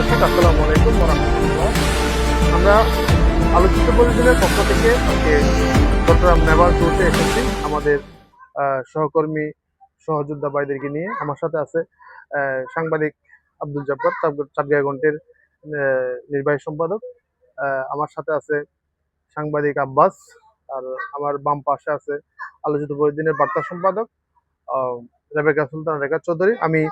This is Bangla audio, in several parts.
দর্শক, আসসালামু আলাইকুম রহমতুল্লাহ। আমরা আলোচিত পরিজনের পক্ষ থেকে আজকে চট্টগ্রাম নেভাল টুরতে এসেছি আমাদের সহকর্মী, সহযোদ্ধা ভাইদেরকে নিয়ে। আমার সাথে আছে সাংবাদিক আব্দুল জব্বার চাটগাঁয় ঘন্টের নির্বাহী সম্পাদক। আমার সাথে আছে সাংবাদিক আব্বাস আর আমার বাম পাশে আছে আলোচিত পরিদিনের বার্তা সম্পাদক রেবেকা সুলতান রেখা চৌধুরী। আমি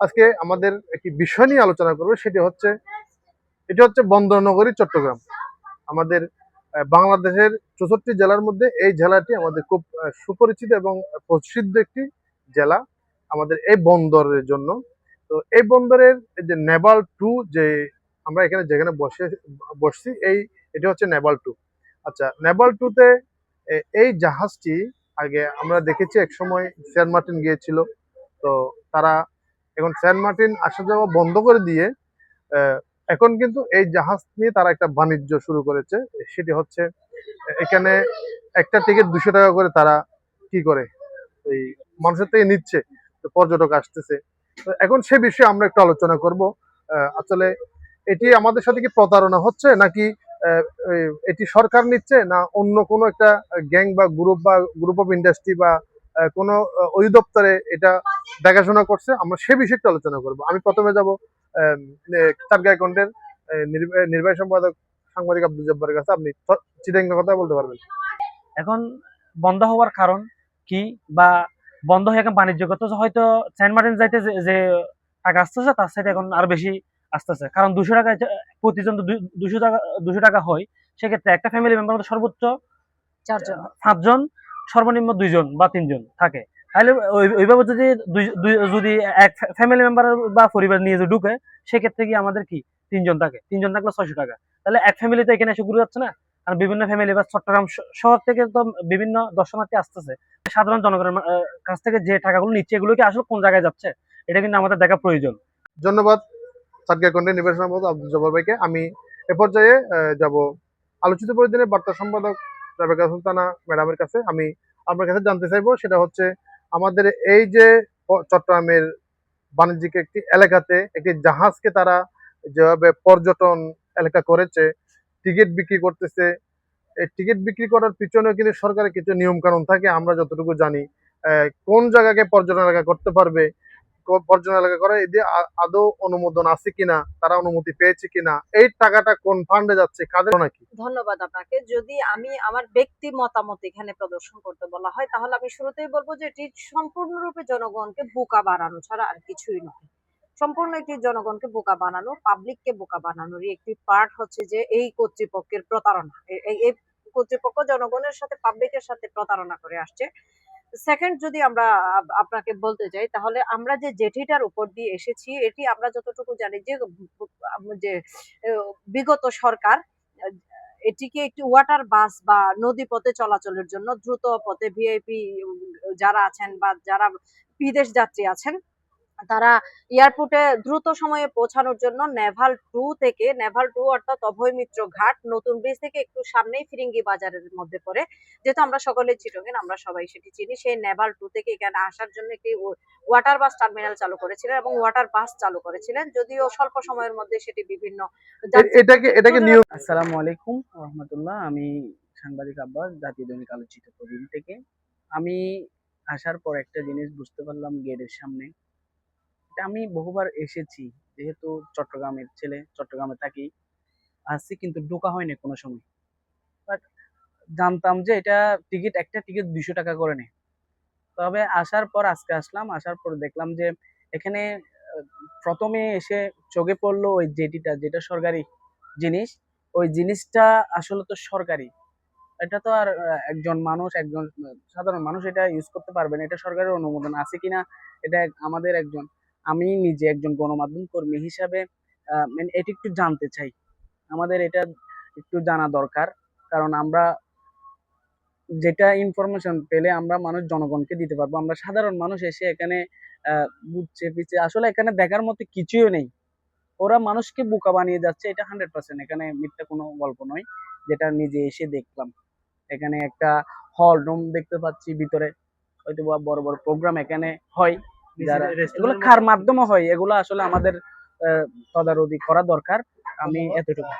আজকে আমাদের একটি বিষয় নিয়ে আলোচনা করব, সেটি হচ্ছে এটি হচ্ছে বন্দরনগরী, চট্টগ্রাম। আমাদের বাংলাদেশের চৌষট্টি জেলার মধ্যে এই জেলাটি আমাদের খুব সুপরিচিত এবং প্রসিদ্ধ একটি জেলা, আমাদের এই বন্দরের জন্য। তো এই বন্দরের যে নেভাল টু যে আমরা এখানে যেখানে বসে, বসছি, এই, এটি হচ্ছে নেভাল টু। আচ্ছা নেভাল টুতে এই জাহাজটি আগে আমরা দেখেছি এক সময় সেন্ট মার্টিন গিয়েছিল। তো তারা এখন সেন্ট মার্টিন আসা যাওয়া বন্ধ করে দিয়ে এখন কিন্তু এই জাহাজ নিয়ে তারা একটা বাণিজ্য শুরু করেছে। সেটি হচ্ছে, এখানে একটা টিকিট দুশো টাকা করে তারা কি করে? এই মানুষের থেকে নিচ্ছে পর্যটক আসতেছে। তো এখন সে বিষয়ে আমরা একটু আলোচনা করব। আসলে এটি আমাদের সাথে কি প্রতারণা হচ্ছে নাকি এটি সরকার নিচ্ছে না অন্য কোনো একটা গ্যাং বা গ্রুপ বা গ্রুপ অফ ইন্ডাস্ট্রি বা কোনো অধিদপ্তরে এটা দেখাশোনা করছে আমরা সে বিষয়ে একটু আলোচনা করব। আমি প্রথমে যাব চারগাঁ নির্বাহী সম্পাদক সাংবাদিক আব্দুল জব্বারের কাছে। আপনি চিটাং কথা বলতে পারবেন। এখন বন্ধ হওয়ার কারণ কি? বা বন্ধ হয়ে এখন বাণিজ্যগত হয়তো সেন্ট মার্টিন যাইতে যে- যে টাকা আসতেছে তার সাথে এখন আর বেশি আসতেছে। কারণ দুশো টাকা প্রতিজন দুশো টাকা দুশো টাকা হয় সেক্ষেত্রে একটা ফ্যামিলি মেম্বার সর্বোচ্চ চারজন। পাঁচজন সর্বনিম্ন দুইজন বা তিনজন থাকে। তাহলে ওইভাবে যদি যদি এক ফ্যামিলি মেম্বার বা পরিবার নিয়ে যদি ঢুকে, সেক্ষেত্রে কি আমাদের কি তিনজন থাকে? তিনজন থাকলে ছয়শো টাকা। তাহলে এক ফ্যামিলিতে এখানে এসে ঘুরে যাচ্ছে না? আর বিভিন্ন ফ্যামিলি বা চট্টগ্রাম শহর থেকে তো বিভিন্ন দর্শনার্থী আসতেছে। সাধারণ জনগণের কাছ থেকে যে টাকাগুলো নিচ্ছে, এগুলো কি আসলে কোন জায়গায় যাচ্ছে? এটা কিন্তু আমাদের দেখা প্রয়োজন। ধন্যবাদ। আব্দুল জব্বার ভাইকে। আমি এ পর্যায়ে যাব। আলোচিত পরিদিনের বার্তা সম্পাদক রেবেকা সুলতানা ম্যাডামের কাছে আমি আপনার কাছে জানতে চাইব, সেটা হচ্ছে আমাদের এই যে চট্টগ্রামের বাণিজ্যিক একটি এলাকাতে একটি জাহাজকে তারা যেভাবে পর্যটন এলাকা করেছে, টিকিট বিক্রি করতেছে, এই টিকিট বিক্রি করার পিছনেও কিন্তু সরকারের কিছু নিয়ম কানুন থাকে, আমরা যতটুকু জানি কোন জায়গাকে পর্যটন এলাকা করতে পারবে পর্যটন এলাকা করে এদের আদৌ অনুমোদন আছে কিনা, তারা অনুমতি পেয়েছে কিনা, এই টাকাটা কোন ফান্ডে যাচ্ছে, কাদের নাকি? ধন্যবাদ আপনাকে। যদি আমি আমার ব্যক্তি মতামত এখানে প্রদর্শন করতে বলা হয়, তাহলে আমি শুরুতেই বলব যে এটি সম্পূর্ণরূপে জনগণকে বোকা বানানো ছাড়া আর কিছুই নয়। সম্পূর্ণ একটি জনগণকে বোকা বানানো পাবলিককে বোকা বানানোরই একটি পার্ট হচ্ছে যে এই কর্তৃপক্ষের প্রতারণা। এই কর্তৃপক্ষ জনগণের সাথে পাবলিকের সাথে প্রতারণা করে আসছে। সেকেন্ড যদি আমরা আপনাকে বলতে চাই তাহলে আমরা যে জেঠিটার উপর দিয়ে এসেছি, এটি আমরা যতটুকু জানি যে যে বিগত সরকার এটিকে একটি ওয়াটার বাস বা নদী পথে চলাচলের জন্য দ্রুত পথে ভিআইপি যারা আছেন বা যারা বিদেশ যাত্রী আছেন তারা এয়ারপোর্টে দ্রুত সময়ে পৌঁছানোর জন্য নেভাল টু থেকে নেভাল টু অর্থাৎ অভয় মিত্র ঘাট নতুন ব্রিজ থেকে একটু সামনেই ফিরিঙ্গি বাজারের মধ্যে পড়ে যেহেতু আমরা সকলে চিটকেন আমরা সবাই সেটি চিনি সেই নেভাল টু থেকে এখানে আসার জন্য একটি ওয়াটার বাস টার্মিনাল চালু করেছিলেন এবং ওয়াটার বাস চালু করেছিলেন যদিও স্বল্প সময়ের মধ্যে সেটি বিভিন্ন এটাকে এটাকে আসসালামু আলাইকুম রহমতুল্লাহ। আমি সাংবাদিক আব্বাস জাতীয় দৈনিক আলোচিত প্রতিদিন থেকে। আমি আসার পর একটা জিনিস বুঝতে পারলাম গেটের সামনে। আমি বহুবার এসেছি, যেহেতু চট্টগ্রামের ছেলে, চট্টগ্রামে থাকি। আসছি কিন্তু ঢোকা হয়নি কোনো সময়। বাট জানতাম যে এটা টিকিট, একটা টিকিট দুশো টাকা করে নেয়। তবে আসার পর আজকে আসলাম, আসার পর দেখলাম যে এখানে, প্রথমে এসে চোখে পড়ল ওই জেটিটা, যেটা সরকারি জিনিস। ওই জিনিসটা আসলে তো সরকারি। এটা তো আর, একজন মানুষ, একজন সাধারণ মানুষ এটা ইউজ করতে পারবে না। এটা সরকারের অনুমোদন আছে কিনা, এটা আমাদের একজন আমি নিজে একজন গণমাধ্যম কর্মী হিসাবে মানে এটি একটু জানতে চাই। আমাদের এটা একটু জানা দরকার, কারণ আমরা যেটা ইনফরমেশন পেলে আমরা মানুষ জনগণকে দিতে পারব। আমরা সাধারণ মানুষ এসে এখানে বুঝছে, পিছে, আসলে এখানে দেখার মতো কিছুই নেই। ওরা মানুষকে বোকা বানিয়ে যাচ্ছে, এটা হান্ড্রেড পার্সেন্ট এখানে মিথ্যা কোনো গল্প নয়, যেটা নিজে এসে দেখলাম। এখানে একটা হল রুম দেখতে পাচ্ছি, ভিতরে হয়তো বড় বড় প্রোগ্রাম এখানে হয়। যারা এগুলো খার মাধ্যমে হয় এগুলো আসলে আমাদের তদারকি করা দরকার। আমি এতটুকু।